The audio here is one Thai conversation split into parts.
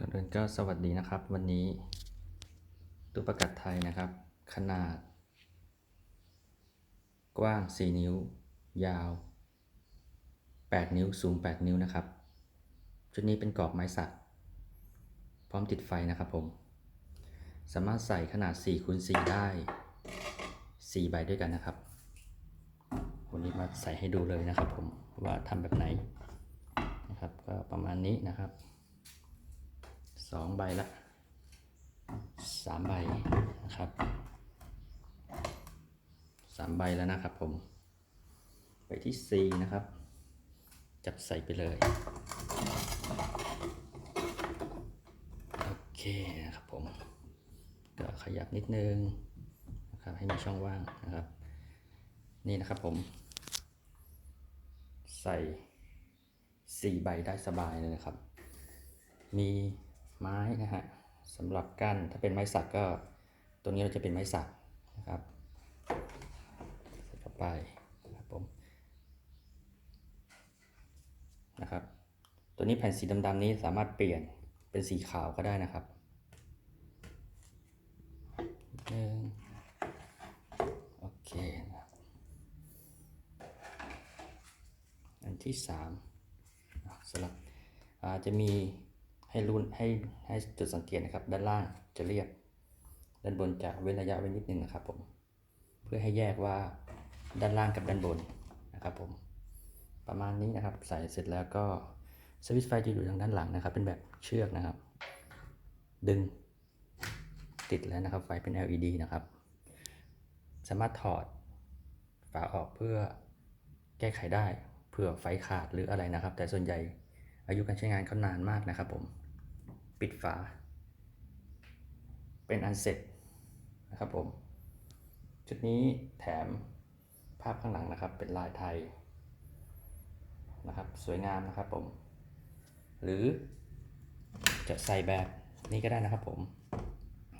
ก่อนอื่นก็สวัสดีนะครับ วันนี้ตู้ประกาศไทยนะครับ ขนาด กว้าง 4 นิ้ว ยาว 8 นิ้วสูง 8 นิ้วนะครับ ชุดนี้เป็นกรอบไม้สัก พร้อมติดไฟนะครับผม สามารถใส่ขนาด4คูณ4ได้ 4 ใบด้วยกันนะครับวันนี้มาใส่ให้ดูเลยนะครับผมว่าทำแบบไหนนะครับก็ประมาณนี้นะครับ สองใบละสามใบนะครับสามใบแล้วนะครับผม ใบที่สี่นะครับ จับใส่ไปเลย โอเคนะครับผม ก็ขยับนิดนึงนะครับให้มีช่องว่างนะครับ นี่นะครับผม ใส่สี่ใบได้สบายเลยนะครับ มี ไม้นะฮะสำหรับกั้นถ้าเป็นไม้สักก็ตัวนี้เราจะเป็นไม้สักนะครับใส่เข้าไปครับผมนะครับ ตัวนี้แผ่นสีดำๆนี้สามารถเปลี่ยนเป็นสีขาวก็ได้นะครับหนึ่งโอเคนะครับอันที่สามอะสลับอ่าจะมี ให้รุ่นให้ให้จุดสังเกตนะครับ ด้านล่างจะเรียบ ด้านบนจะเว้นระยะไว้นิดนึงนะครับผมเพื่อให้แยกว่าด้านล่างกับด้านบนนะครับผมประมาณนี้นะครับใส่เสร็จแล้วก็สวิตช์ไฟจะอยู่ทางด้านหลังนะครับ เป็นแบบเชือกนะครับ ดึงติดแล้วนะครับ ไฟเป็น LED นะครับ สามารถถอดฝาออกเพื่อแก้ไขได้เผื่อไฟขาดหรืออะไรนะครับ แต่ส่วนใหญ่ อายุการใช้งานเขานานมากนะครับผม ปิดฝา เป็นอันเสร็จนะครับผม ชุดนี้แถมภาพข้างหลังนะครับ เป็นลายไทยนะครับ สวยงามนะครับผม หรือจะใส่แบบนี้ก็ได้นะครับผม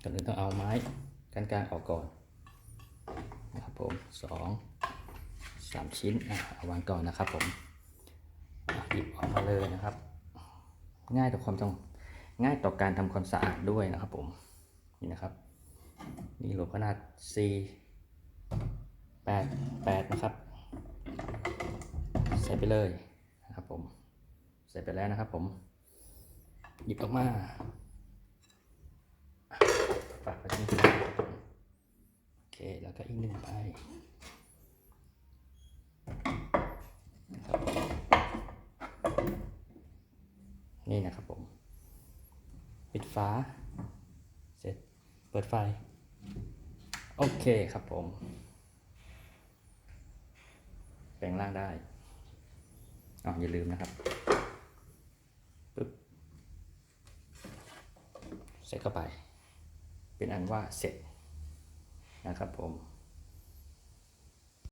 ก่อนอื่นต้องเอาไม้กันกลางออกก่อนนะครับผมสองสามชิ้นอะวางก่อนนะครับผมหยิบออกมาเลยนะครับ ง่ายต่อความต้องง่ายต่อการทำความสะอาดด้วยนะครับผม นี่นะครับ นี่โหลขนาด C 8 8นะครับ ใส่ไปเลยนะครับผม ใส่ไปแล้วนะครับผม หยิบออกมาฝากไว้ที่โอเค แล้วก็อีกหนึ่งใบนะครับผม นี่นะครับผม ปิดฝา เสร็จ เปิดไฟ โอเคครับผม แปลงร่างได้อ๋ออย่าลืมนะครับปึ๊บใส่เข้าไป เป็นอันว่าเสร็จนะครับผม